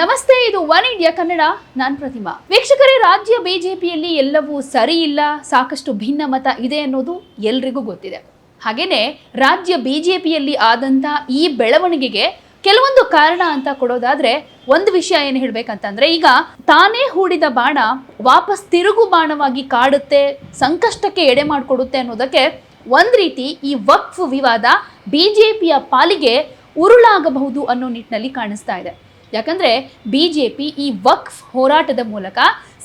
ನಮಸ್ತೆ, ಇದು One India Kannada, ನಾನ್ ಪ್ರತಿಮಾ. ವೀಕ್ಷಕರೇ, ರಾಜ್ಯ ಬಿಜೆಪಿಯಲ್ಲಿ ಎಲ್ಲವೂ ಸರಿ ಇಲ್ಲ ಸಾಕಷ್ಟು ಭಿನ್ನಮತ ಇದೆ ಅನ್ನೋದು ಎಲ್ರಿಗೂ ಗೊತ್ತಿದೆ. ಹಾಗೇನೆ, ರಾಜ್ಯ ಬಿಜೆಪಿಯಲ್ಲಿ ಆದಂತ ಈ ಬೆಳವಣಿಗೆಗೆ ಕೆಲವೊಂದು ಕಾರಣ ಅಂತ ಕೊಡೋದಾದ್ರೆ, ಒಂದು ವಿಷಯ ಏನು ಹೇಳ್ಬೇಕಂತಂದ್ರೆ, ಈಗ ತಾನೇ ಹೂಡಿದ ಬಾಣ ವಾಪಸ್ ತಿರುಗು ಬಾಣವಾಗಿ ಕಾಡುತ್ತೆ, ಸಂಕಷ್ಟಕ್ಕೆ ಎಡೆ ಮಾಡಿಕೊಡುತ್ತೆ ಅನ್ನೋದಕ್ಕೆ ಒಂದ್ ರೀತಿ ಈ ವಕ್ಫ್ ವಿವಾದ ಬಿಜೆಪಿಯ ಪಾಲಿಗೆ ಉರುಳಾಗಬಹುದು ಅನ್ನೋ ನಿಟ್ಟಿನಲ್ಲಿ ಕಾಣಿಸ್ತಾ ಇದೆ. ಯಾಕಂದ್ರೆ ಪಿ ಈ ವಕ್ಫ್ ಹೋರಾಟದ ಮೂಲಕ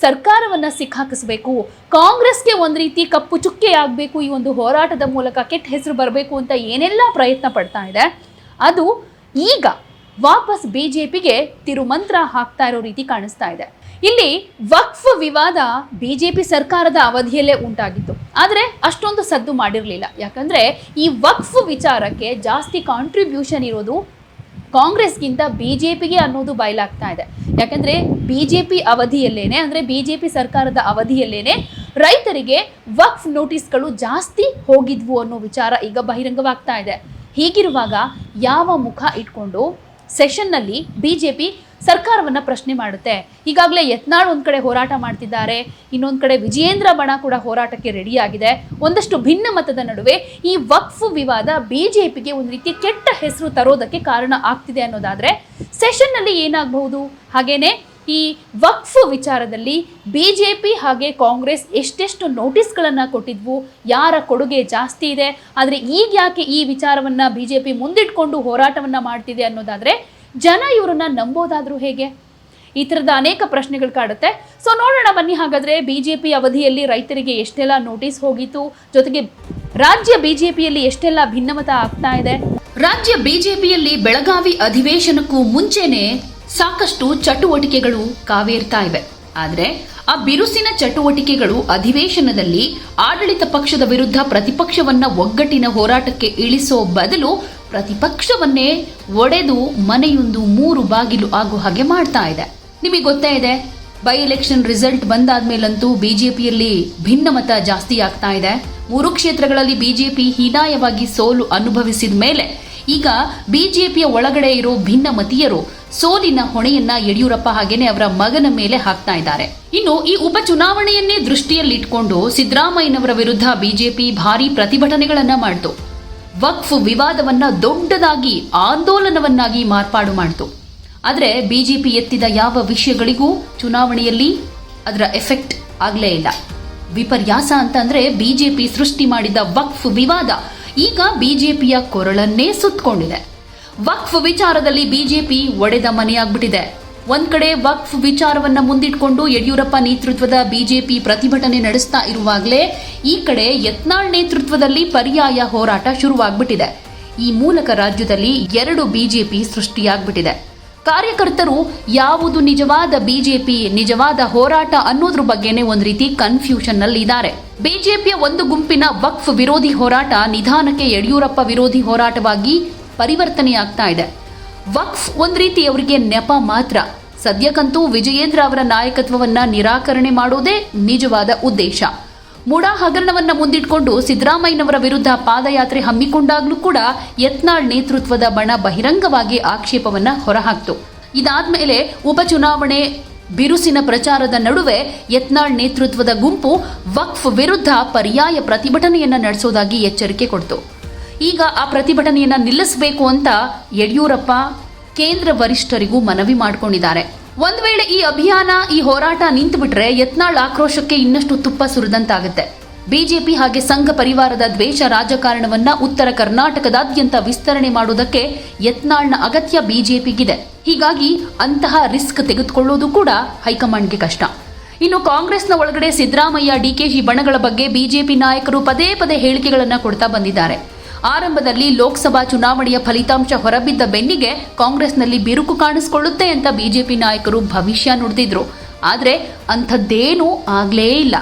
ಸರ್ಕಾರವನ್ನು ಸಿಕ್ಕಾಕಿಸಬೇಕು. ಕಾಂಗ್ರೆಸ್ಗೆ ಒಂದು ರೀತಿ ಕಪ್ಪು ಚುಕ್ಕೆ ಆಗ್ಬೇಕು ಈ ಒಂದು ಹೋರಾಟದ ಮೂಲಕ ಕೆಟ್ಟ ಹೆಸರು ಬರಬೇಕು ಅಂತ ಏನೆಲ್ಲ ಪ್ರಯತ್ನ ಪಡ್ತಾ ಇದೆ. ಅದು ಈಗ ವಾಪಸ್ ಬಿ ಜೆ ಪಿಗೆ ತಿರುಮಂತ್ರ ಹಾಕ್ತಾ ಇರೋ ರೀತಿ ಕಾಣಿಸ್ತಾ ಇದೆ. ಇಲ್ಲಿ ವಕ್ಫ್ ವಿವಾದ ಬಿ ಜೆ ಪಿ ಸರ್ಕಾರದ ಅವಧಿಯಲ್ಲೇ ಉಂಟಾಗಿತ್ತು. ಆದರೆ ಅಷ್ಟೊಂದು ಸದ್ದು ಮಾಡಿರಲಿಲ್ಲ. ಯಾಕಂದರೆ ಈ ವಕ್ಫ್ ವಿಚಾರಕ್ಕೆ ಜಾಸ್ತಿ ಕಾಂಟ್ರಿಬ್ಯೂಷನ್ ಇರೋದು ಕಾಂಗ್ರೆಸ್ಗಿಂತ ಬಿ ಜೆ ಪಿಗೆ ಅನ್ನೋದು ಬಯಲಾಗ್ತಾ ಇದೆ. ಯಾಕಂದರೆ ಬಿ ಜೆ ಪಿ ಅವಧಿಯಲ್ಲೇನೆ, ಅಂದರೆ ಬಿ ಜೆ ಪಿ ಸರ್ಕಾರದ ಅವಧಿಯಲ್ಲೇನೆ ರೈತರಿಗೆ ವಕ್ಫ್ ನೋಟಿಸ್ಗಳು ಜಾಸ್ತಿ ಹೋಗಿದ್ವು ಅನ್ನೋ ವಿಚಾರ ಈಗ ಬಹಿರಂಗವಾಗ್ತಾ ಇದೆ. ಹೀಗಿರುವಾಗ ಯಾವ ಮುಖ ಇಟ್ಕೊಂಡು ಸೆಷನ್ನಲ್ಲಿ ಬಿಜೆಪಿ ಸರ್ಕಾರವನ್ನ ಪ್ರಶ್ನೆ ಮಾಡುತ್ತೆ. ಈಗಾಗಲೇ ಯತ್ನಾಳ್ ಒಂದು ಕಡೆ ಹೋರಾಟ ಮಾಡ್ತಿದ್ದಾರೆ, ಇನ್ನೊಂದು ಕಡೆ ವಿಜಯೇಂದ್ರ ಬಣ ಕೂಡ ಹೋರಾಟಕ್ಕೆ ರೆಡಿಯಾಗಿದೆ ಒಂದಷ್ಟು ಭಿನ್ನ ಮತದ ನಡುವೆ ಈ ವಕ್ಫ್ ವಿವಾದ ಬಿಜೆಪಿಗೆ ಒಂದು ರೀತಿ ಕೆಟ್ಟ ಹೆಸರು ತರೋದಕ್ಕೆ ಕಾರಣ ಆಗ್ತಿದೆ ಅನ್ನೋದಾದರೆ ಸೆಷನ್ನಲ್ಲಿ ಏನಾಗಬಹುದು? ಹಾಗೇನೆ ಈ ವಕ್ಫ್ ವಿಚಾರದಲ್ಲಿ ಬಿಜೆಪಿ ಹಾಗೆ ಕಾಂಗ್ರೆಸ್ ಎಷ್ಟೆಷ್ಟು ನೋಟಿಸ್ಗಳನ್ನು ಕೊಟ್ಟಿದ್ವು, ಯಾರ ಕೊಡುಗೆ ಜಾಸ್ತಿ ಇದೆ, ಆದರೆ ಈಗ ಯಾಕೆ ಈ ಜೆ ಬಿಜೆಪಿ ಮುಂದಿಟ್ಕೊಂಡು ಹೋರಾಟವನ್ನು ಮಾಡ್ತಿದೆ ಅನ್ನೋದಾದ್ರೆ ಜನ ಇವರನ್ನ ನಂಬೋದಾದ್ರೂ ಹೇಗೆ? ಈ ಥರದ ಅನೇಕ ಪ್ರಶ್ನೆಗಳು ಕಾಡುತ್ತೆ. ಸೊ ನೋಡೋಣ ಬನ್ನಿ ಹಾಗಾದ್ರೆ ಪಿ ಅವಧಿಯಲ್ಲಿ ರೈತರಿಗೆ ಎಷ್ಟೆಲ್ಲ ನೋಟಿಸ್ ಹೋಗಿತ್ತು? ಜೊತೆಗೆ ರಾಜ್ಯ ಬಿಜೆಪಿಯಲ್ಲಿ ಎಷ್ಟೆಲ್ಲ ಭಿನ್ನಮತ ಆಗ್ತಾ ಇದೆ? ರಾಜ್ಯ ಬಿಜೆಪಿಯಲ್ಲಿ ಬೆಳಗಾವಿ ಅಧಿವೇಶನಕ್ಕೂ ಮುಂಚೆನೆ ಸಾಕಷ್ಟು ಚಟುವಟಿಕೆಗಳು ಕಾವೇರ್ತಾ ಇವೆ. ಆದರೆ, ಆ ಬಿರುಸಿನ ಚಟುವಟಿಕೆಗಳು ಅಧಿವೇಶನದಲ್ಲಿ ಆಡಳಿತ ಪಕ್ಷದ ವಿರುದ್ಧ ಪ್ರತಿಪಕ್ಷವನ್ನ ಒಗ್ಗಟ್ಟಿನ ಹೋರಾಟಕ್ಕೆ ಇಳಿಸೋ ಬದಲು ಪ್ರತಿಪಕ್ಷವನ್ನೇ ಒಡೆದು ಮನೆಯೊಂದು ಮೂರು ಬಾಗಿಲು ಆಗೋ ಹಾಗೆ ಮಾಡ್ತಾ ಇದೆ. ನಿಮಗೆ ಗೊತ್ತೇ ಇದೆ, ಬೈ ಎಲೆಕ್ಷನ್ ರಿಸಲ್ಟ್ ಬಂದಾದ್ಮೇಲಂತೂ ಬಿಜೆಪಿಯಲ್ಲಿ ಭಿನ್ನಮತ ಜಾಸ್ತಿ ಆಗ್ತಾ ಇದೆ. ಮೂರು ಕ್ಷೇತ್ರಗಳಲ್ಲಿ ಬಿಜೆಪಿ ಹೀನಾಯವಾಗಿ ಸೋಲು ಅನುಭವಿಸಿದ ಮೇಲೆ ಈಗ ಬಿಜೆಪಿಯ ಒಳಗಡೆ ಇರೋ ಭಿನ್ನಮತೀಯರು ಸೋಲಿನ ಹೊಣೆಯನ್ನ ಯಡಿಯೂರಪ್ಪ ಹಾಗೇನೆ ಅವರ ಮಗನ ಮೇಲೆ ಹಾಕ್ತಾ ಇದ್ದಾರೆ. ಇನ್ನು ಈ ಉಪಚುನಾವಣೆಯನ್ನೇ ದೃಷ್ಟಿಯಲ್ಲಿಟ್ಕೊಂಡು ಸಿದ್ದರಾಮಯ್ಯನವರ ವಿರುದ್ಧ ಬಿಜೆಪಿ ಭಾರಿ ಪ್ರತಿಭಟನೆಗಳನ್ನ ಮಾಡಿತು. ವಕ್ಫ್ ವಿವಾದವನ್ನ ದೊಡ್ಡದಾಗಿ ಆಂದೋಲನವನ್ನಾಗಿ ಮಾರ್ಪಾಡು ಮಾಡಿತು. ಆದರೆ ಬಿಜೆಪಿ ಎತ್ತಿದ ಯಾವ ವಿಷಯಗಳಿಗೂ ಚುನಾವಣೆಯಲ್ಲಿ ಅದರ ಎಫೆಕ್ಟ್ ಆಗಲೇ ಇಲ್ಲ. ವಿಪರ್ಯಾಸ ಅಂತಂದ್ರೆ ಬಿಜೆಪಿ ಸೃಷ್ಟಿ ಮಾಡಿದ ವಕ್ಫ್ ವಿವಾದ ಈಗ ಬಿಜೆಪಿಯ ಕೊರಳನ್ನೇ ಸುತ್ತಕೊಂಡಿದೆ ವಕ್ಫ್ ವಿಚಾರದಲ್ಲಿ ಬಿಜೆಪಿ ಒಡೆದ ಮನೆಯಾಗ್ಬಿಟ್ಟಿದೆ. ಒಂದ್ ಕಡೆ ವಕ್ಫ್ ವಿಚಾರವನ್ನ ಮುಂದಿಟ್ಕೊಂಡು ಯಡಿಯೂರಪ್ಪ ನೇತೃತ್ವದ ಬಿಜೆಪಿ ಪ್ರತಿಭಟನೆ ನಡೆಸ್ತಾ ಇರುವಾಗಲೇ ಈ ಕಡೆ ಯತ್ನಾಳ್ ನೇತೃತ್ವದಲ್ಲಿ ಪರ್ಯಾಯ ಹೋರಾಟ ಶುರುವಾಗ್ಬಿಟ್ಟಿದೆ. ಈ ಮೂಲಕ ರಾಜ್ಯದಲ್ಲಿ ಎರಡು ಬಿಜೆಪಿ ಸೃಷ್ಟಿಯಾಗ್ಬಿಟ್ಟಿದೆ. ಕಾರ್ಯಕರ್ತರು ಯಾವುದು ನಿಜವಾದ ಬಿಜೆಪಿ, ನಿಜವಾದ ಹೋರಾಟ ಅನ್ನೋದ್ರ ಬಗ್ಗೆನೇ ಒಂದ್ ರೀತಿ ಕನ್ಫ್ಯೂಷನ್ನಲ್ಲಿ ಇದ್ದಾರೆ ಬಿಜೆಪಿಯ ಒಂದು ಗುಂಪಿನ ವಕ್ಫ್ ವಿರೋಧಿ ಹೋರಾಟ ನಿಧಾನಕ್ಕೆ ಯಡಿಯೂರಪ್ಪ ವಿರೋಧಿ ಹೋರಾಟವಾಗಿ ಪರಿವರ್ತನೆಯಾಗ್ತಾ ಇದೆ. ವಕ್ಫ್ ಒಂದ್ ರೀತಿ ಅವರಿಗೆ ನೆಪ ಮಾತ್ರ. ಸದ್ಯಕ್ಕಂತೂ ವಿಜಯೇಂದ್ರ ಅವರ ನಾಯಕತ್ವವನ್ನ ನಿರಾಕರಣೆ ಮಾಡೋದೇ ನಿಜವಾದ ಉದ್ದೇಶ. ಮುಡಾ ಹಗರಣವನ್ನ ಮುಂದಿಟ್ಕೊಂಡು ಸಿದ್ದರಾಮಯ್ಯನವರ ವಿರುದ್ಧ ಪಾದಯಾತ್ರೆ ಹಮ್ಮಿಕೊಂಡಾಗಲೂ ಕೂಡ ಯತ್ನಾಳ್ ನೇತೃತ್ವದ ಬಣ ಬಹಿರಂಗವಾಗಿ ಆಕ್ಷೇಪವನ್ನ ಹೊರಹಾಕ್ತು. ಇದಾದ್ಮೇಲೆ ಉಪಚುನಾವಣೆ ಬಿರುಸಿನ ಪ್ರಚಾರದ ನಡುವೆ ಯತ್ನಾಳ್ ನೇತೃತ್ವದ ಗುಂಪು ವಕ್ಫ್ ವಿರುದ್ಧ ಪರ್ಯಾಯ ಪ್ರತಿಭಟನೆಯನ್ನ ನಡೆಸೋದಾಗಿ ಎಚ್ಚರಿಕೆ ಕೊಡ್ತು. ಈಗ ಆ ಪ್ರತಿಭಟನೆಯನ್ನ ನಿಲ್ಲಿಸಬೇಕು ಅಂತ ಯಡಿಯೂರಪ್ಪ ಕೇಂದ್ರ ವರಿಷ್ಠರಿಗೂ ಮನವಿ ಮಾಡಿಕೊಂಡಿದ್ದಾರೆ. ಒಂದು ವೇಳೆ ಈ ಅಭಿಯಾನ, ಈ ಹೋರಾಟ ನಿಂತು ಬಿಟ್ರೆ ಯತ್ನಾಳ್ ಆಕ್ರೋಶಕ್ಕೆ ಇನ್ನಷ್ಟು ತುಪ್ಪ ಸುರಿದಂತಾಗುತ್ತೆ. ಬಿಜೆಪಿ ಹಾಗೆ ಸಂಘ ಪರಿವಾರದ ದ್ವೇಷ ರಾಜಕಾರಣವನ್ನ ಉತ್ತರ ಕರ್ನಾಟಕದಾದ್ಯಂತ ವಿಸ್ತರಣೆ ಮಾಡುವುದಕ್ಕೆ ಯತ್ನಾಳ್ನ ಅಗತ್ಯ ಬಿಜೆಪಿಗಿದೆ. ಹೀಗಾಗಿ ಅಂತಹ ರಿಸ್ಕ್ ತೆಗೆದುಕೊಳ್ಳೋದು ಕೂಡ ಹೈಕಮಾಂಡ್ಗೆ ಕಷ್ಟ. ಇನ್ನು ಕಾಂಗ್ರೆಸ್ನ ಒಳಗಡೆ ಸಿದ್ದರಾಮಯ್ಯ ಡಿಕೆಶಿ ಬಣಗಳ ಬಗ್ಗೆ ಬಿಜೆಪಿ ನಾಯಕರು ಪದೇ ಪದೇ ಹೇಳಿಕೆಗಳನ್ನು ಕೊಡ್ತಾ ಬಂದಿದ್ದಾರೆ. ಆರಂಭದಲ್ಲಿ ಲೋಕಸಭಾ ಚುನಾವಣೆಯ ಫಲಿತಾಂಶ ಹೊರಬಿದ್ದ ಬೆನ್ನಿಗೆ ಕಾಂಗ್ರೆಸ್ನಲ್ಲಿ ಬಿರುಕು ಕಾಣಿಸಿಕೊಳ್ಳುತ್ತೆ ಅಂತ ಬಿಜೆಪಿ ನಾಯಕರು ಭವಿಷ್ಯ ನುಡಿದಿದ್ರು. ಆದರೆ ಅಂಥದ್ದೇನೂ ಆಗಲೇ ಇಲ್ಲ.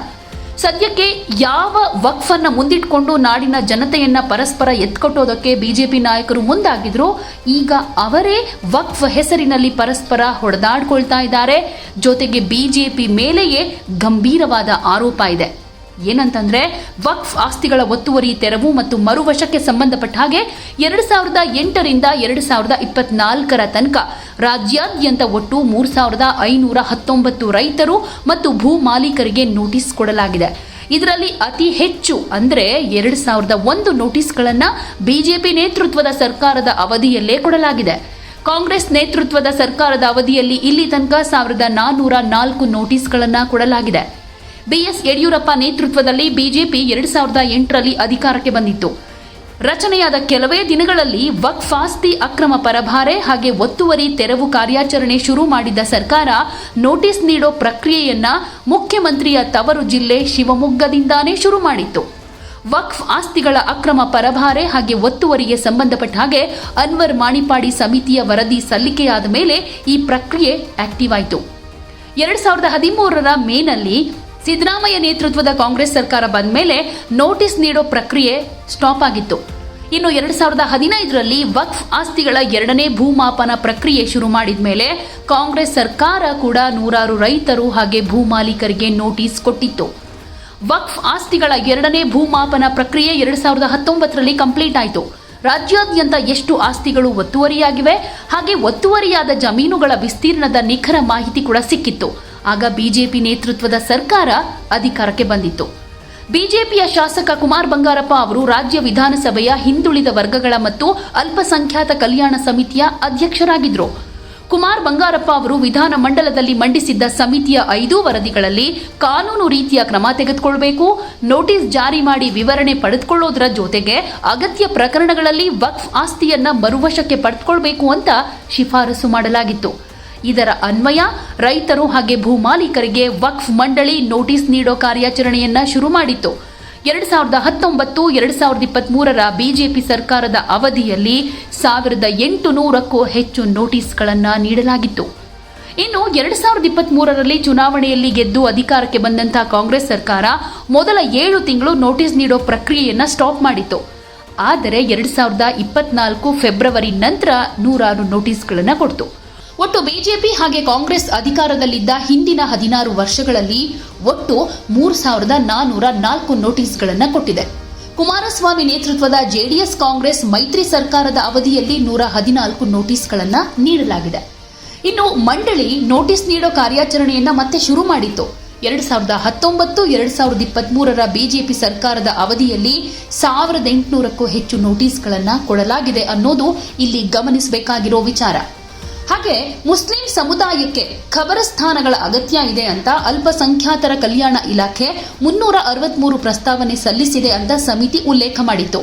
ಸದ್ಯಕ್ಕೆ ಯಾವ ವಕ್ಫ್ ಅನ್ನ ಮುಂದಿಟ್ಕೊಂಡು ನಾಡಿನ ಜನತೆಯನ್ನ ಪರಸ್ಪರ ಎತ್ಕೊಟ್ಟೋದಕ್ಕೆ ಬಿಜೆಪಿ ನಾಯಕರು ಮುಂದಾಗಿದ್ರು, ಈಗ ಅವರೇ ವಕ್ಫ್ ಹೆಸರಿನಲ್ಲಿ ಪರಸ್ಪರ ಹೊಡೆದಾಡ್ಕೊಳ್ತಾ ಇದ್ದಾರೆ. ಜೊತೆಗೆ ಬಿಜೆಪಿ ಮೇಲೆಯೇ ಗಂಭೀರವಾದ ಆರೋಪ ಇದೆ. ಏನಂತಂದ್ರೆ, ವಕ್ಫ್ ಆಸ್ತಿಗಳ ಒತ್ತುವರಿ, ತೆರವು ಮತ್ತು ಮರುವಶಕ್ಕೆ ಸಂಬಂಧಪಟ್ಟ ಹಾಗೆ ಎರಡು ಸಾವಿರದ ಎಂಟರಿಂದ ಎರಡು ಸಾವಿರದ ಇಪ್ಪತ್ನಾಲ್ಕರ ತನಕ ರಾಜ್ಯಾದ್ಯಂತ ಒಟ್ಟು ಮೂರು ಸಾವಿರದ ಐನೂರ ಹತ್ತೊಂಬತ್ತು ರೈತರು ಮತ್ತು ಭೂ ಮಾಲೀಕರಿಗೆ ನೋಟಿಸ್ ಕೊಡಲಾಗಿದೆ. ಇದರಲ್ಲಿ ಅತಿ ಹೆಚ್ಚು ಅಂದ್ರೆ ಎರಡು ಸಾವಿರದ ಒಂದು ನೋಟಿಸ್ಗಳನ್ನ ಬಿಜೆಪಿ ನೇತೃತ್ವದ ಸರ್ಕಾರದ ಅವಧಿಯಲ್ಲೇ ಕೊಡಲಾಗಿದೆ. ಕಾಂಗ್ರೆಸ್ ನೇತೃತ್ವದ ಸರ್ಕಾರದ ಅವಧಿಯಲ್ಲಿ ಇಲ್ಲಿ ತನಕ ಸಾವಿರದ ನಾನ್ನೂರ ನಾಲ್ಕು ನೋಟಿಸ್ಗಳನ್ನು ಕೊಡಲಾಗಿದೆ. ಬಿಎಸ್ ಯಡಿಯೂರಪ್ಪ ನೇತೃತ್ವದಲ್ಲಿ ಬಿಜೆಪಿ ಎರಡು ಸಾವಿರದ ಎಂಟರಲ್ಲಿ ಅಧಿಕಾರಕ್ಕೆ ಬಂದಿತ್ತು. ರಚನೆಯಾದ ಕೆಲವೇ ದಿನಗಳಲ್ಲಿ ವಕ್ಫ್ ಆಸ್ತಿ ಅಕ್ರಮ ಪರಭಾರೆ ಹಾಗೆ ಒತ್ತುವರಿ ತೆರವು ಕಾರ್ಯಾಚರಣೆ ಶುರು ಮಾಡಿದ್ದ ಸರ್ಕಾರ ನೋಟಿಸ್ ನೀಡೋ ಪ್ರಕ್ರಿಯೆಯನ್ನ ಮುಖ್ಯಮಂತ್ರಿಯ ತವರು ಜಿಲ್ಲೆ ಶಿವಮೊಗ್ಗದಿಂದಾನೇ ಶುರು ಮಾಡಿತ್ತು. ವಕ್ಫ್ ಆಸ್ತಿಗಳ ಅಕ್ರಮ ಪರಭಾರೆ ಹಾಗೆ ಒತ್ತುವರಿಗೆ ಸಂಬಂಧಪಟ್ಟ ಹಾಗೆ ಅನ್ವರ್ ಮಾಣಿಪಾಡಿ ಸಮಿತಿಯ ವರದಿ ಸಲ್ಲಿಕೆಯಾದ ಮೇಲೆ ಈ ಪ್ರಕ್ರಿಯೆ ಆಕ್ಟಿವ್ ಆಯಿತು. ಎರಡ್ ಸಾವಿರದ ಹದಿಮೂರರ ಮೇನಲ್ಲಿ ಸಿದ್ದರಾಮಯ್ಯ ನೇತೃತ್ವದ ಕಾಂಗ್ರೆಸ್ ಸರ್ಕಾರ ಬಂದ ಮೇಲೆ ನೋಟಿಸ್ ನೀಡೋ ಪ್ರಕ್ರಿಯೆ ಸ್ಟಾಪ್ ಆಗಿತ್ತು. ಇನ್ನು ಎರಡ್ ಸಾವಿರದ ಹದಿನೈದರಲ್ಲಿ ವಕ್ಫ್ ಆಸ್ತಿಗಳ ಎರಡನೇ ಭೂಮಾಪನ ಪ್ರಕ್ರಿಯೆ ಶುರು ಮಾಡಿದ ಮೇಲೆ ಕಾಂಗ್ರೆಸ್ ಸರ್ಕಾರ ಕೂಡ ನೂರಾರು ರೈತರು ಹಾಗೆ ಭೂ ಮಾಲೀಕರಿಗೆ ನೋಟಿಸ್ ಕೊಟ್ಟಿತ್ತು. ವಕ್ಫ್ ಆಸ್ತಿಗಳ ಎರಡನೇ ಭೂಮಾಪನ ಪ್ರಕ್ರಿಯೆ ಎರಡ್ ಸಾವಿರದ ಹತ್ತೊಂಬತ್ತರಲ್ಲಿ ಕಂಪ್ಲೀಟ್ ಆಯಿತು. ರಾಜ್ಯಾದ್ಯಂತ ಎಷ್ಟು ಆಸ್ತಿಗಳು ಒತ್ತುವರಿಯಾಗಿವೆ, ಹಾಗೆ ಒತ್ತುವರಿಯಾದ ಜಮೀನುಗಳ ವಿಸ್ತೀರ್ಣದ ನಿಖರ ಮಾಹಿತಿ ಕೂಡ ಸಿಕ್ಕಿತ್ತು. ಆಗ ಬಿಜೆಪಿ ನೇತೃತ್ವದ ಸರ್ಕಾರ ಅಧಿಕಾರಕ್ಕೆ ಬಂದಿತ್ತು. ಬಿಜೆಪಿಯ ಶಾಸಕ ಕುಮಾರ್ ಬಂಗಾರಪ್ಪ ಅವರು ರಾಜ್ಯ ವಿಧಾನಸಭೆಯ ಹಿಂದುಳಿದ ವರ್ಗಗಳ ಮತ್ತು ಅಲ್ಪಸಂಖ್ಯಾತ ಕಲ್ಯಾಣ ಸಮಿತಿಯ ಅಧ್ಯಕ್ಷರಾಗಿದ್ದರು ಕುಮಾರ್ ಬಂಗಾರಪ್ಪ ಅವರು ವಿಧಾನ ಮಂಡಲದಲ್ಲಿ ಮಂಡಿಸಿದ್ದ ಸಮಿತಿಯ ಐದೂ ವರದಿಗಳಲ್ಲಿ ಕಾನೂನು ರೀತಿಯ ಕ್ರಮ ತೆಗೆದುಕೊಳ್ಬೇಕು, ನೋಟಿಸ್ ಜಾರಿ ಮಾಡಿ ವಿವರಣೆ ಪಡೆದುಕೊಳ್ಳೋದರ ಜೊತೆಗೆ ಅಗತ್ಯ ಪ್ರಕರಣಗಳಲ್ಲಿ ವಕ್ಫ್ ಆಸ್ತಿಯನ್ನ ಮರುವಶಕ್ಕೆ ಪಡೆದುಕೊಳ್ಬೇಕು ಅಂತ ಶಿಫಾರಸು ಮಾಡಲಾಗಿತ್ತು. ಇದರ ಅನ್ವಯ, ರೈತರು ಹಾಗೆ ಭೂಮಾಲೀಕರಿಗೆ ವಕ್ಫ್ ಮಂಡಳಿ ನೋಟಿಸ್ ನೀಡೋ ಕಾರ್ಯಾಚರಣೆಯನ್ನ ಶುರು ಮಾಡಿತ್ತು. ಎರಡು ಸಾವಿರದ ಹತ್ತೊಂಬತ್ತು, ಎರಡು ಸಾವಿರದ ಇಪ್ಪತ್ತ್ ಮೂರರ ಬಿಜೆಪಿ ಸರ್ಕಾರದ ಅವಧಿಯಲ್ಲಿ ಸಾವಿರದ ಎಂಟು ನೂರಕ್ಕೂ ಹೆಚ್ಚು ನೋಟಿಸ್ಗಳನ್ನು ನೀಡಲಾಗಿತ್ತು. ಇನ್ನು ಎರಡ್ ಸಾವಿರದ ಇಪ್ಪತ್ತ್ ಮೂರರಲ್ಲಿ ಚುನಾವಣೆಯಲ್ಲಿ ಗೆದ್ದು ಅಧಿಕಾರಕ್ಕೆ ಬಂದಂತಹ ಕಾಂಗ್ರೆಸ್ ಸರ್ಕಾರ ಮೊದಲ ಏಳು ತಿಂಗಳು ನೋಟಿಸ್ ನೀಡೋ ಪ್ರಕ್ರಿಯೆಯನ್ನು ಸ್ಟಾಪ್ ಮಾಡಿತ್ತು. ಆದರೆ ಎರಡ್ ಸಾವಿರದ ಇಪ್ಪತ್ನಾಲ್ಕು ಫೆಬ್ರವರಿ ನಂತರ ನೂರಾರು ನೋಟಿಸ್ಗಳನ್ನು ಕೊಡ್ತು. ಒಟ್ಟು ಬಿಜೆಪಿ ಹಾಗೆ ಕಾಂಗ್ರೆಸ್ ಅಧಿಕಾರದಲ್ಲಿದ್ದ ಹಿಂದಿನ ಹದಿನಾರು ವರ್ಷಗಳಲ್ಲಿ ಒಟ್ಟು ಮೂರು ಸಾವಿರದ ನಾನ್ನೂರ ನಾಲ್ಕು ನೋಟಿಸ್ಗಳನ್ನು ಕೊಟ್ಟಿದೆ. ಕುಮಾರಸ್ವಾಮಿ ನೇತೃತ್ವದ ಜೆಡಿಎಸ್ ಕಾಂಗ್ರೆಸ್ ಮೈತ್ರಿ ಸರ್ಕಾರದ ಅವಧಿಯಲ್ಲಿ ನೂರ ಹದಿನಾಲ್ಕು ನೋಟಿಸ್ಗಳನ್ನು ನೀಡಲಾಗಿದೆ. ಇನ್ನು ಮಂಡಳಿ ನೋಟಿಸ್ ನೀಡೋ ಕಾರ್ಯಾಚರಣೆಯನ್ನ ಮತ್ತೆ ಶುರು ಮಾಡಿತ್ತು. ಎರಡ್ ಸಾವಿರದ ಹತ್ತೊಂಬತ್ತು, ಎರಡ್ ಸಾವಿರದ ಇಪ್ಪತ್ತ್ ಮೂರರ ಬಿಜೆಪಿ ಸರ್ಕಾರದ ಅವಧಿಯಲ್ಲಿ ಸಾವಿರದ ಎಂಟುನೂರಕ್ಕೂ ಹೆಚ್ಚು ನೋಟಿಸ್ಗಳನ್ನು ಕೊಡಲಾಗಿದೆ ಅನ್ನೋದು ಇಲ್ಲಿ ಗಮನಿಸಬೇಕಾಗಿರೋ ವಿಚಾರ. ಹಾಗೆ ಮುಸ್ಲಿಂ ಸಮುದಾಯಕ್ಕೆ ಖಬರಸ್ಥಾನಗಳ ಅಗತ್ಯ ಇದೆ ಅಂತ ಅಲ್ಪಸಂಖ್ಯಾತರ ಕಲ್ಯಾಣ ಇಲಾಖೆ ಮುನ್ನೂರ ಅರವತ್ಮೂರು ಪ್ರಸ್ತಾವನೆ ಸಲ್ಲಿಸಿದೆ ಅಂತ ಸಮಿತಿ ಉಲ್ಲೇಖ ಮಾಡಿತ್ತು.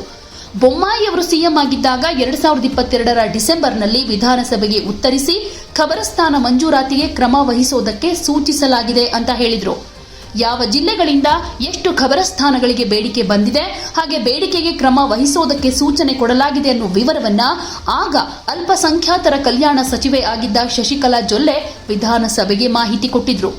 ಬೊಮ್ಮಾಯಿ ಅವರು ಸಿಎಂ ಆಗಿದ್ದಾಗ ಎರಡ್ ಸಾವಿರದ ಇಪ್ಪತ್ತೆರಡರ ಡಿಸೆಂಬರ್ನಲ್ಲಿ ವಿಧಾನಸಭೆಗೆ ಉತ್ತರಿಸಿ, ಖಬರಸ್ಥಾನ ಮಂಜೂರಾತಿಗೆ ಕ್ರಮ ವಹಿಸೋದಕ್ಕೆ ಸೂಚಿಸಲಾಗಿದೆ ಅಂತ ಹೇಳಿದ್ರು. ಯಾವ ಜಿಲ್ಲೆಗಳಿಂದ ಎಷ್ಟು ಖಬರಸ್ಥಾನಗಳಿಗೆ ಬೇಡಿಕೆ ಬಂದಿದೆ, ಹಾಗೆ ಬೇಡಿಕೆಗೆ ಕ್ರಮ ವಹಿಸುವುದಕ್ಕೆ ಸೂಚನೆ ಕೊಡಲಾಗಿದೆ ಅನ್ನೋ ವಿವರವನ್ನ ಆಗ ಅಲ್ಪಸಂಖ್ಯಾತರ ಕಲ್ಯಾಣ ಸಚಿವೆ ಆಗಿದ್ದ ಶಶಿಕಲಾ ಜೊಲ್ಲೆ ವಿಧಾನಸಭೆಗೆ ಮಾಹಿತಿ ಕೊಟ್ಟಿದ್ರು.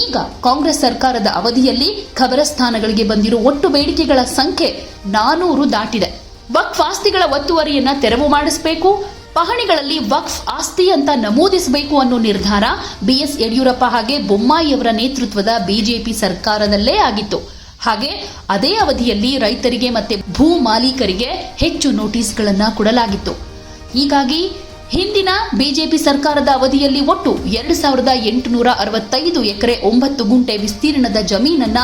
ಈಗ ಕಾಂಗ್ರೆಸ್ ಸರ್ಕಾರದ ಅವಧಿಯಲ್ಲಿ ಖಬರಸ್ಥಾನಗಳಿಗೆ ಬಂದಿರೋ ಒಟ್ಟು ಬೇಡಿಕೆಗಳ ಸಂಖ್ಯೆ ನಾನೂರು ದಾಟಿದೆ. ವಕ್ಫ್ ಆಸ್ತಿಗಳ ಒತ್ತುವರಿಯನ್ನ ತೆರವು ಮಾಡಿಸಬೇಕು ಪಹಣಿಗಳಲ್ಲಿ ವಕ್ಫ್ ಆಸ್ತಿ ಅಂತ ನಮೂದಿಸಬೇಕು ಅನ್ನೋ ನಿರ್ಧಾರ ಬಿಎಸ್ ಯಡಿಯೂರಪ್ಪ ಹಾಗೆ ಬೊಮ್ಮಾಯಿಯವರ ನೇತೃತ್ವದ ಬಿಜೆಪಿ ಸರ್ಕಾರದಲ್ಲೇ ಆಗಿತ್ತು. ಹಾಗೆ ಅದೇ ಅವಧಿಯಲ್ಲಿ ರೈತರಿಗೆ ಮತ್ತೆ ಭೂ ಮಾಲೀಕರಿಗೆ ಹೆಚ್ಚು ನೋಟಿಸ್ಗಳನ್ನು ಕೊಡಲಾಗಿತ್ತು. ಹೀಗಾಗಿ ಹಿಂದಿನ ಬಿಜೆಪಿ ಸರ್ಕಾರದ ಅವಧಿಯಲ್ಲಿ ಒಟ್ಟು ಎರಡು ಸಾವಿರದ ಎಂಟುನೂರ ಅರವತ್ತೈದು ಎಕರೆ ಒಂಬತ್ತು ಗುಂಟೆ ವಿಸ್ತೀರ್ಣದ ಜಮೀನನ್ನ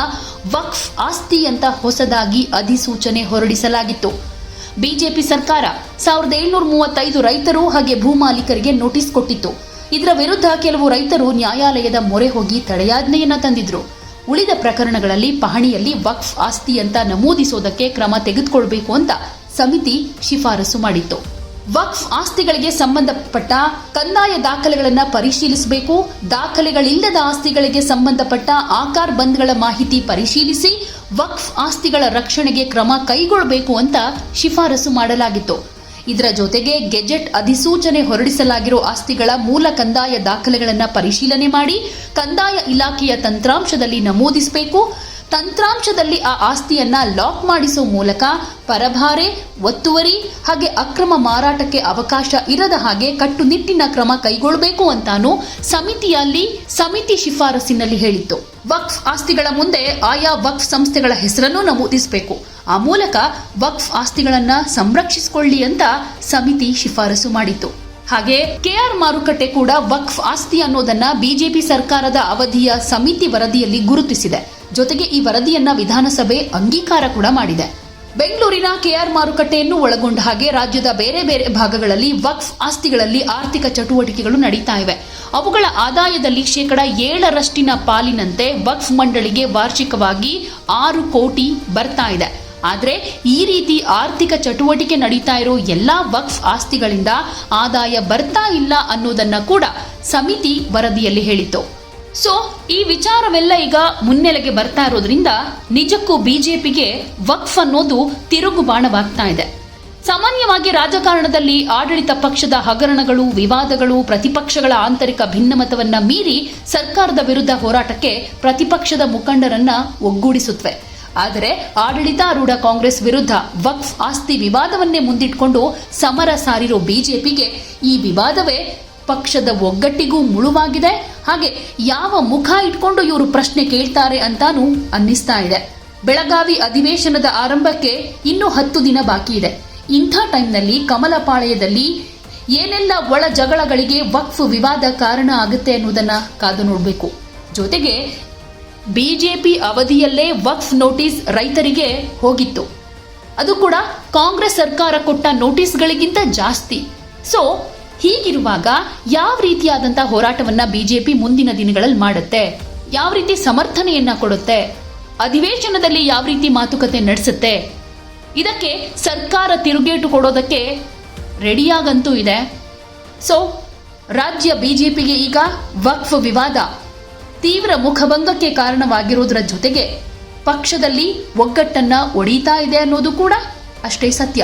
ವಕ್ಫ್ ಆಸ್ತಿ ಅಂತ ಹೊಸದಾಗಿ ಅಧಿಸೂಚನೆ ಹೊರಡಿಸಲಾಗಿತ್ತು. ಬಿಜೆಪಿ ಸರ್ಕಾರ ಸಾವಿರದ ಏಳ್ನೂರ ಮೂವತ್ತೈದು ರೈತರು ಹಾಗೆ ಭೂ ಮಾಲೀಕರಿಗೆ ನೋಟಿಸ್ ಕೊಟ್ಟಿತ್ತು. ಇದರ ವಿರುದ್ಧ ಕೆಲವು ರೈತರು ನ್ಯಾಯಾಲಯದ ಮೊರೆ ಹೋಗಿ ತಡೆಯಾಜ್ಞೆಯನ್ನ ತಂದಿದ್ರು. ಉಳಿದ ಪ್ರಕರಣಗಳಲ್ಲಿ ಪಹಣಿಯಲ್ಲಿ ವಕ್ಫ್ ಆಸ್ತಿ ಅಂತ ನಮೂದಿಸೋದಕ್ಕೆ ಕ್ರಮ ತೆಗೆದುಕೊಳ್ಬೇಕು ಅಂತ ಸಮಿತಿ ಶಿಫಾರಸು ಮಾಡಿತ್ತು. ವಕ್ಫ್ ಆಸ್ತಿಗಳಿಗೆ ಸಂಬಂಧಪಟ್ಟ ಕಂದಾಯ ದಾಖಲೆಗಳನ್ನು ಪರಿಶೀಲಿಸಬೇಕು. ದಾಖಲೆಗಳಿಲ್ಲದ ಆಸ್ತಿಗಳಿಗೆ ಸಂಬಂಧಪಟ್ಟ ಆಕಾರ್ ಬಂದ್ಗಳ ಮಾಹಿತಿ ಪರಿಶೀಲಿಸಿ ವಕ್ಫ್ ಆಸ್ತಿಗಳ ರಕ್ಷಣೆಗೆ ಕ್ರಮ ಕೈಗೊಳ್ಳಬೇಕು ಅಂತ ಶಿಫಾರಸು ಮಾಡಲಾಗಿತ್ತು. ಇದರ ಜೊತೆಗೆ ಗೆಜೆಟ್ ಅಧಿಸೂಚನೆ ಹೊರಡಿಸಲಾಗಿರೋ ಆಸ್ತಿಗಳ ಮೂಲ ಕಂದಾಯ ದಾಖಲೆಗಳನ್ನು ಪರಿಶೀಲನೆ ಮಾಡಿ ಕಂದಾಯ ಇಲಾಖೆಯ ತಂತ್ರಾಂಶದಲ್ಲಿ ನಮೂದಿಸಬೇಕು. ತಂತ್ರಾಂಶದಲ್ಲಿ ಆ ಆಸ್ತಿಯನ್ನ ಲಾಕ್ ಮಾಡಿಸೋ ಮೂಲಕ ಪರಭಾರೆ, ಒತ್ತುವರಿ ಹಾಗೆ ಅಕ್ರಮ ಮಾರಾಟಕ್ಕೆ ಅವಕಾಶ ಇರದ ಹಾಗೆ ಕಟ್ಟುನಿಟ್ಟಿನ ಕ್ರಮ ಕೈಗೊಳ್ಳಬೇಕು ಅಂತಾನು ಸಮಿತಿಯಲ್ಲಿ ಸಮಿತಿ ಶಿಫಾರಸಿನಲ್ಲಿ ಹೇಳಿತ್ತು. ವಕ್ಫ್ ಆಸ್ತಿಗಳ ಮುಂದೆ ಆಯಾ ವಕ್ಫ್ ಸಂಸ್ಥೆಗಳ ಹೆಸರನ್ನು ನಮೂದಿಸಬೇಕು. ಆ ಮೂಲಕ ವಕ್ಫ್ ಆಸ್ತಿಗಳನ್ನ ಸಂರಕ್ಷಿಸಿಕೊಳ್ಳಿ ಅಂತ ಸಮಿತಿ ಶಿಫಾರಸು ಮಾಡಿತ್ತು. ಹಾಗೆ ಕೆಆರ್ ಮಾರುಕಟ್ಟೆ ಕೂಡ ವಕ್ಫ್ ಆಸ್ತಿ ಅನ್ನೋದನ್ನ ಬಿಜೆಪಿ ಸರ್ಕಾರದ ಅವಧಿಯ ಸಮಿತಿ ವರದಿಯಲ್ಲಿ ಗುರುತಿಸಿದೆ. ಜೊತೆಗೆ ಈ ವರದಿಯನ್ನ ವಿಧಾನಸಭೆ ಅಂಗೀಕಾರ ಕೂಡ ಮಾಡಿದೆ. ಬೆಂಗಳೂರಿನ ಕೆಆರ್ ಮಾರುಕಟ್ಟೆಯನ್ನು ಒಳಗೊಂಡ ಹಾಗೆ ರಾಜ್ಯದ ಬೇರೆ ಬೇರೆ ಭಾಗಗಳಲ್ಲಿ ವಕ್ಫ್ ಆಸ್ತಿಗಳಲ್ಲಿ ಆರ್ಥಿಕ ಚಟುವಟಿಕೆಗಳು ನಡೀತಾ ಇವೆ. ಅವುಗಳ ಆದಾಯದಲ್ಲಿ ಶೇಕಡ ಏಳರಷ್ಟಿನ ಪಾಲಿನಂತೆ ವಕ್ಫ್ ಮಂಡಳಿಗೆ ವಾರ್ಷಿಕವಾಗಿ ಆರು ಕೋಟಿ ಬರ್ತಾ ಇದೆ. ಆದರೆ ಈ ರೀತಿ ಆರ್ಥಿಕ ಚಟುವಟಿಕೆ ನಡೀತಾ ಇರೋ ಎಲ್ಲ ವಕ್ಫ್ ಆಸ್ತಿಗಳಿಂದ ಆದಾಯ ಬರ್ತಾ ಇಲ್ಲ ಅನ್ನೋದನ್ನ ಕೂಡ ಸಮಿತಿ ವರದಿಯಲ್ಲಿ ಹೇಳಿತ್ತು. ಸೊ ಈ ವಿಚಾರವೆಲ್ಲ ಈಗ ಮುನ್ನೆಲೆಗೆ ಬರ್ತಾ ಇರೋದ್ರಿಂದ ನಿಜಕ್ಕೂ ಬಿಜೆಪಿಗೆ ವಕ್ಫ್ ಅನ್ನೋದು ತಿರುಗು ಬಾಣವಾಗ್ತಾ ಇದೆ. ಸಾಮಾನ್ಯವಾಗಿ ರಾಜಕಾರಣದಲ್ಲಿ ಆಡಳಿತ ಪಕ್ಷದ ಹಗರಣಗಳು, ವಿವಾದಗಳು, ಪ್ರತಿಪಕ್ಷಗಳ ಆಂತರಿಕ ಭಿನ್ನಮತವನ್ನ ಮೀರಿ ಸರ್ಕಾರದ ವಿರುದ್ಧ ಹೋರಾಟಕ್ಕೆ ಪ್ರತಿಪಕ್ಷದ ಮುಖಂಡರನ್ನ ಒಗ್ಗೂಡಿಸುತ್ತವೆ ಆದರೆ ಆಡಳಿತಾರೂಢ ಕಾಂಗ್ರೆಸ್ ವಿರುದ್ಧ ವಕ್ಫ್ ಆಸ್ತಿ ವಿವಾದವನ್ನೇ ಮುಂದಿಟ್ಕೊಂಡು ಸಮರ ಸಾರಿರೋ ಬಿಜೆಪಿಗೆ ಈ ವಿವಾದವೇ ಪಕ್ಷದ ಒಗ್ಗಟ್ಟಿಗೂ ಮುಳುವಾಗಿದೆ. ಹಾಗೆ ಯಾವ ಮುಖ ಇಟ್ಕೊಂಡು ಇವರು ಪ್ರಶ್ನೆ ಕೇಳ್ತಾರೆ ಅಂತಾನೂ ಅನ್ನಿಸ್ತಾ ಇದೆ. ಬೆಳಗಾವಿ ಅಧಿವೇಶನದ ಆರಂಭಕ್ಕೆ ಇನ್ನೂ ಹತ್ತು ದಿನ ಬಾಕಿ ಇದೆ. ಇಂಥ ಟೈಮ್ನಲ್ಲಿ ಕಮಲಪಾಳ್ಯದಲ್ಲಿ ಏನೆಲ್ಲ ಒಳ ಜಗಳಗಳಿಗೆ ವಕ್ಫ್ ವಿವಾದ ಕಾರಣ ಆಗುತ್ತೆ ಅನ್ನೋದನ್ನ ಕಾದು ನೋಡಬೇಕು. ಜೊತೆಗೆ ಬಿಜೆಪಿ ಅವಧಿಯಲ್ಲೇ ವಕ್ಫ್ ನೋಟಿಸ್ ರೈತರಿಗೆ ಹೋಗಿತ್ತು. ಅದು ಕೂಡ ಕಾಂಗ್ರೆಸ್ ಸರ್ಕಾರ ಕೊಟ್ಟ ನೋಟಿಸ್ಗಳಿಗಿಂತ ಜಾಸ್ತಿ. ಸೊ, ಹೀಗಿರುವಾಗ ಯಾವ ರೀತಿಯಾದಂಥ ಹೋರಾಟವನ್ನ ಬಿಜೆಪಿ ಮುಂದಿನ ದಿನಗಳಲ್ಲಿ ಮಾಡುತ್ತೆ? ಯಾವ ರೀತಿ ಸಮರ್ಥನೆಯನ್ನ ಕೊಡುತ್ತೆ? ಅಧಿವೇಶನದಲ್ಲಿ ಯಾವ ರೀತಿ ಮಾತುಕತೆ ನಡೆಸುತ್ತೆ? ಇದಕ್ಕೆ ಸರ್ಕಾರ ತಿರುಗೇಟು ಕೊಡೋದಕ್ಕೆ ರೆಡಿಯಾಗಂತೂ ಇದೆ. ಸೊ, ರಾಜ್ಯ ಬಿಜೆಪಿಗೆ ಈಗ ವಕ್ಫ್ ವಿವಾದ. ತೀವ್ರ ಮುಖಭಂಗಕ್ಕೆ ಕಾರಣವಾಗಿರುವುದರ ಜೊತೆಗೆ ಪಕ್ಷದಲ್ಲಿ ಒಗ್ಗಟ್ಟನ್ನ ಒಡೀತಾ ಇದೆ ಅನ್ನೋದು ಕೂಡ ಅಷ್ಟೇ ಸತ್ಯ.